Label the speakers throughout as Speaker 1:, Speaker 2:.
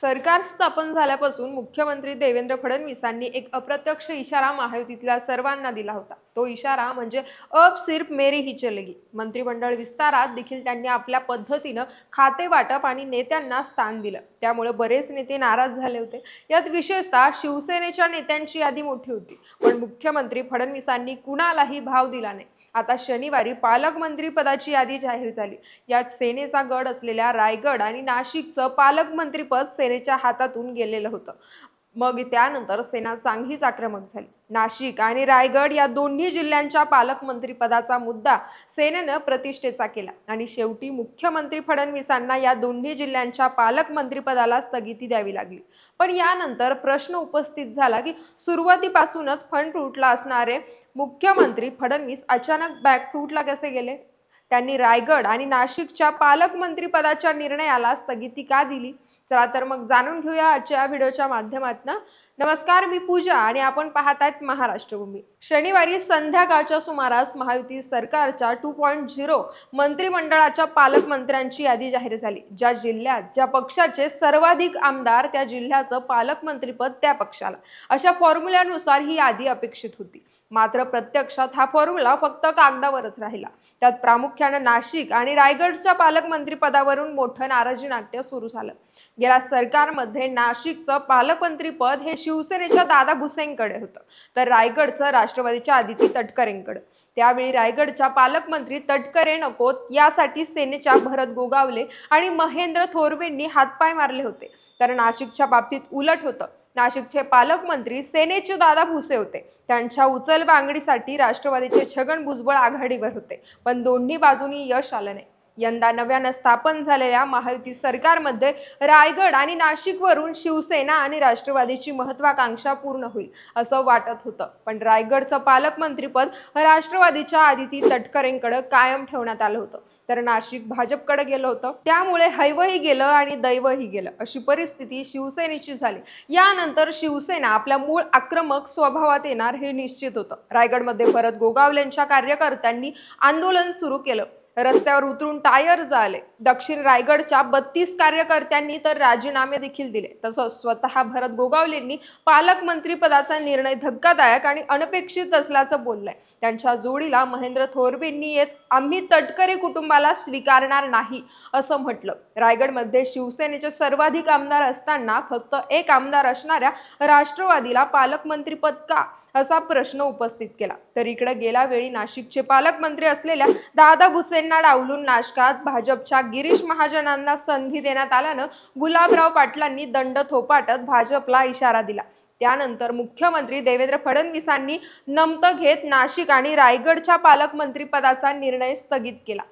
Speaker 1: सरकार स्थापन झाल्यापासून मुख्यमंत्री देवेंद्र फडणवीसांनी एक अप्रत्यक्ष इशारा महायुतीतल्या सर्वांना दिला होता तो इशारा म्हणजे अप सिर्फ मेरी ही चलगी मंत्रिमंडळ विस्तारात देखील त्यांनी आपल्या पद्धतीनं खाते वाटप आणि नेत्यांना स्थान दिलं त्यामुळे बरेच नेते नाराज झाले होते यात विशेषतः शिवसेनेच्या नेत्यांची यादी मोठी होती पण मुख्यमंत्री फडणवीसांनी कुणालाही भाव दिला नाही आता शनिवारी पालकमंत्री पदाची यादी जाहीर झाली यात सेनेचा गड असलेल्या रायगड आणि नाशिकचं पालकमंत्रीपद सेनेच्या हातातून गेलेलं होतं मग त्यानंतर सेना चांगलीच आक्रमक झाली नाशिक आणि रायगड या दोन्ही जिल्ह्यांच्या पालकमंत्रीपदाचा मुद्दा सेनेनं प्रतिष्ठेचा केला आणि शेवटी मुख्यमंत्री फडणवीसांना या दोन्ही जिल्ह्यांच्या पालकमंत्रीपदाला स्थगिती द्यावी लागली पण यानंतर प्रश्न उपस्थित झाला की सुरुवातीपासूनच फंड तुटला असणारे मुख्यमंत्री फडणवीस अचानक बॅक फूटला कसे गेले त्यांनी रायगड आणि नाशिकच्या पालकमंत्रीपदाच्या निर्णयाला स्थगिती का दिली चला तर मग जाणून घेऊया आजच्या या व्हिडिओच्या माध्यमातून नमस्कार मी पूजा आणि आपण पाहत आहेत महाराष्ट्रभूमी शनिवारी संध्याकाळच्या सुमारास महायुती सरकारच्या टू पॉईंट झिरो मंत्रिमंडळाच्या पालकमंत्र्यांची यादी जाहीर झाली ज्या जिल्ह्यात ज्या पक्षाचे सर्वाधिक आमदार त्या जिल्ह्याचं पालकमंत्रीपद त्या पक्षाला अशा फॉर्म्युल्यानुसार ही यादी अपेक्षित होती मात्र प्रत्यक्षात हा फॉर्म्युला फक्त कागदावरच राहिला त्यात प्रामुख्यानं नाशिक आणि रायगडच्या पालकमंत्रीपदावरून मोठं नाराजी नाट्य सुरू झालं गेल्या सरकारमध्ये नाशिकचं पालकमंत्रीपद हे शिवसेनेच्या दादा भुसेंकडे होतं तर रायगडचं राष्ट्रवादीच्या आदिती तटकरेंकडे त्यावेळी रायगडच्या पालकमंत्री तटकरे नकोत यासाठी सेनेच्या भरत गोगावले आणि महेंद्र थोरवेंनी हातपाय मारले होते तर नाशिकच्या बाबतीत उलट होतं नाशिकचे पालकमंत्री सेनेचे दादा भुसे होते त्यांच्या उचल उचलबांगडीसाठी राष्ट्रवादीचे छगन भुजबळ आघाडीवर होते पण दोन्ही बाजूनी यश आलं नाही यंदा नव्यानं स्थापन झालेल्या महायुती सरकारमध्ये रायगड आणि नाशिकवरून शिवसेना आणि राष्ट्रवादीची महत्वाकांक्षा पूर्ण होईल असं वाटत होतं पण रायगडचं पालकमंत्रीपद राष्ट्रवादीच्या आदिती तटकरेंकडे कायम ठेवण्यात आलं होतं तर नाशिक भाजपकडे गेलं होतं त्यामुळे हैवही गेलं आणि दैवही गेलं अशी परिस्थिती शिवसेनेची झाली यानंतर शिवसेना आपल्या मूळ आक्रमक स्वभावात येणार हे निश्चित होतं रायगडमध्ये भरत गोगावलेंच्या कार्यकर्त्यांनी आंदोलन सुरू केलं रस्त्यावर उतरून टायर झाले दक्षिण रायगडच्या बत्तीस कार्यकर्त्यांनी तर राजीनामे देखील दिले तसंच स्वतः भरत गोगावलेंनी पालकमंत्री पदाचा निर्णय धक्कादायक आणि अनपेक्षित असल्याचं बोललंय त्यांच्या जोडीला महेंद्र थोरबेंनी येत आम्ही तटकरे कुटुंबाला स्वीकारणार नाही असं म्हटलं रायगडमध्ये शिवसेनेचे सर्वाधिक आमदार असताना फक्त एक आमदार असणाऱ्या राष्ट्रवादीला पालकमंत्रीपद का असा प्रश्न उपस्थित केला तर इकडे गेल्या वेळी नाशिकचे पालकमंत्री असलेल्या दादा भुसेंना डावलून नाशकात भाजपच्या गिरीश महाजनांना संधी देण्यात आल्यानं गुलाबराव पाटलांनी दंड थोपाटत भाजपला इशारा दिला त्यानंतर मुख्यमंत्री देवेंद्र फडणवीसांनी नमतं घेत नाशिक आणि रायगडच्या पालकमंत्री पदाचा निर्णय स्थगित केला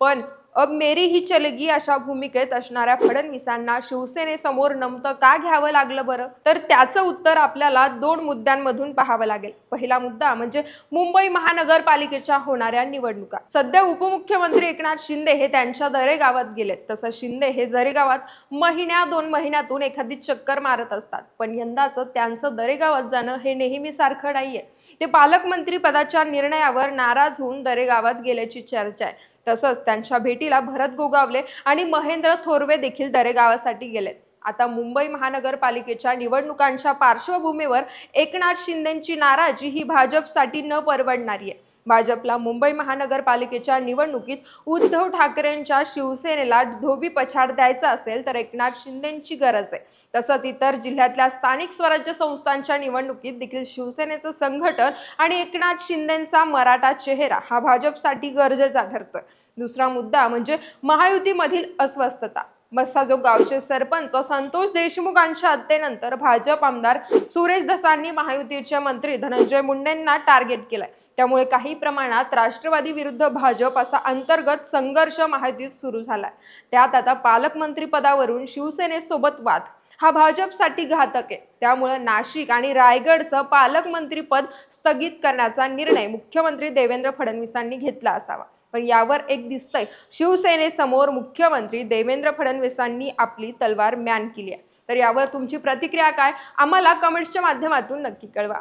Speaker 1: पण अब मेरी ही चलगी अशा भूमिकेत असणाऱ्या फडणवीसांना शिवसेनेसमोर नमतं का घ्यावं लागलं बरं तर त्याचं उत्तर आपल्याला दोन मुद्द्यांमधून पाहावं लागेल पहिला मुद्दा म्हणजे मुंबई महानगरपालिकेच्या होणाऱ्या निवडणुका सध्या उपमुख्यमंत्री एकनाथ शिंदे हे त्यांच्या दरेगावात गेलेत तसं शिंदे हे दरेगावात महिन्या दोन महिन्यातून एखादी चक्कर मारत असतात पण यंदाचं त्यांचं दरेगावात जाणं हे नेहमीसारखं नाहीये ते पालकमंत्री पदाच्या निर्णयावर नाराज होऊन दरेगावात गेल्याची चर्चा आहे तसंच त्यांच्या भेटीला भरत गोगावले आणि महेंद्र थोरवे देखील दरेगावासाठी गेलेत आता मुंबई महानगरपालिकेच्या निवडणुकांच्या पार्श्वभूमीवर एकनाथ शिंदेची नाराजी ही भाजपसाठी न परवडणारी आहे भाजपला मुंबई महानगरपालिकेच्या निवडणुकीत उद्धव ठाकरेंच्या शिवसेनेला धोबी पछाड द्यायचा असेल तर एकनाथ शिंदेची गरज आहे तसंच इतर जिल्ह्यातल्या स्थानिक स्वराज्य संस्थांच्या निवडणुकीत देखील शिवसेनेचं संघटन आणि एकनाथ शिंदेचा मराठा चेहरा हा भाजपसाठी गरजेचा ठरतोय दुसरा मुद्दा म्हणजे महायुतीमधील अस्वस्थता जो गावचे सरपंच संतोष देशमुखांच्या हत्येनंतर भाजप आमदार सुरेश दसांनी महायुतीचे मंत्री धनंजय मुंडेंना टार्गेट केलाय त्यामुळे काही प्रमाणात राष्ट्रवादी विरुद्ध भाजप असा अंतर्गत संघर्ष महायुतीत सुरू झालाय त्यात आता पालकमंत्री पदावरून शिवसेनेसोबत वाद हा भाजपसाठी घातक आहे त्यामुळे नाशिक आणि रायगडचं पालकमंत्रीपद स्थगित करण्याचा निर्णय मुख्यमंत्री देवेंद्र फडणवीसांनी घेतला असावा पण यावर एक दिसतंय शिवसेनेसमोर मुख्यमंत्री देवेंद्र फडणवीसांनी आपली तलवार म्यान केली आहे तर यावर तुमची प्रतिक्रिया काय आम्हाला कमेंट्सच्या माध्यमातून नक्की कळवा